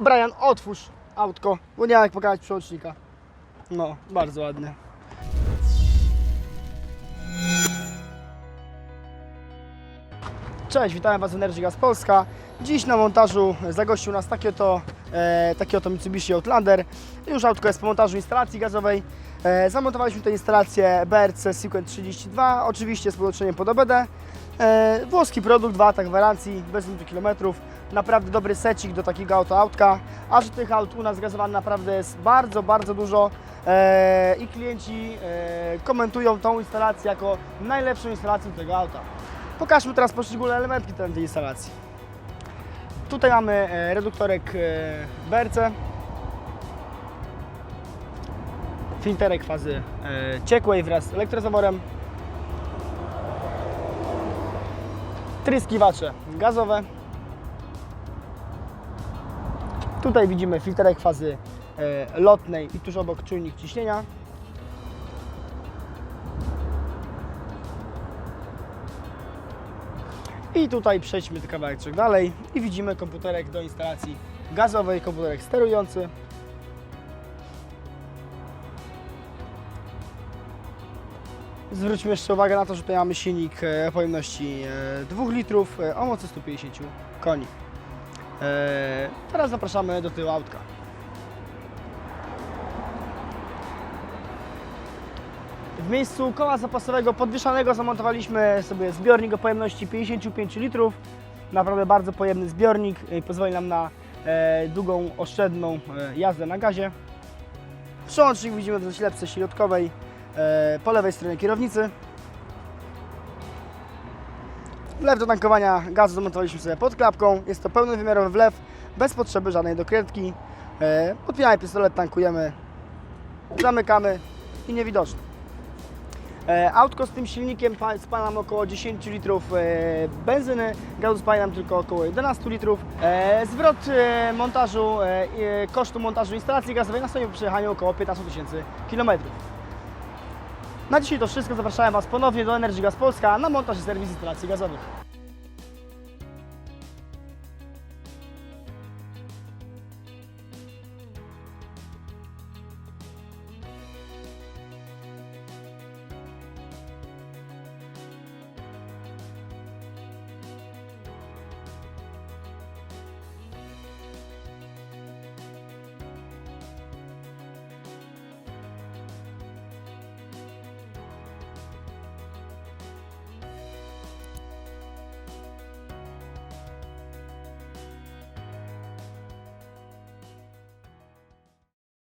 Brian, otwórz autko, bo nie mam jak pokazać przełącznika. No, bardzo ładnie. Cześć, witamy Was w Energy Gas Polska. Dziś na montażu zagościł nas taki oto, e, taki oto Mitsubishi Outlander. Już autko jest po montażu instalacji gazowej. E, zamontowaliśmy tę instalację BRC Sequent 32, oczywiście z podłączeniem pod OBD. E, włoski produkt, dwa lata gwarancji, bez limitu kilometrów. Naprawdę dobry secik do takiego auto autka. A że tych aut u nas gazowanych naprawdę jest bardzo, bardzo dużo. E, I klienci e, komentują tą instalację jako najlepszą instalację tego auta. Pokażmy teraz poszczególne elementy tej instalacji. Tutaj mamy reduktorek BRC, filterek fazy ciekłej wraz z elektrozaworem, tryskiwacze gazowe. Tutaj widzimy filterek fazy e, lotnej i tuż obok czujnik ciśnienia. I tutaj przejdźmy kawałek dalej i widzimy komputerek do instalacji gazowej, komputerek sterujący. Zwróćmy jeszcze uwagę na to, że tutaj mamy silnik e, pojemności e, 2 litrów e, o mocy 150 koni. E, Teraz zapraszamy do tyłu autka. W miejscu koła zapasowego podwieszanego zamontowaliśmy sobie zbiornik o pojemności 55 litrów. Naprawdę bardzo pojemny zbiornik, pozwoli nam na e, długą, oszczędną e, jazdę na gazie. Przełącznik widzimy w zaślepce środkowej e, po lewej stronie kierownicy. Wlew do tankowania gazu zamontowaliśmy sobie pod klapką. Jest to pełnowymiarowy wlew, bez potrzeby żadnej dokrętki. E, Podpinamy pistolet, tankujemy, zamykamy i niewidoczny. E, Autko z tym silnikiem pa- spala nam około 10 litrów e, benzyny, gazu spali nam tylko około 11 litrów. E, Zwrot e, montażu, e, e, kosztu montażu instalacji gazowej nastąpi po przejechaniu około 15 tysięcy kilometrów. Na dzisiaj to wszystko. Zapraszam Was ponownie do Energy Gas Polska na montaż i serwis instalacji gazowych.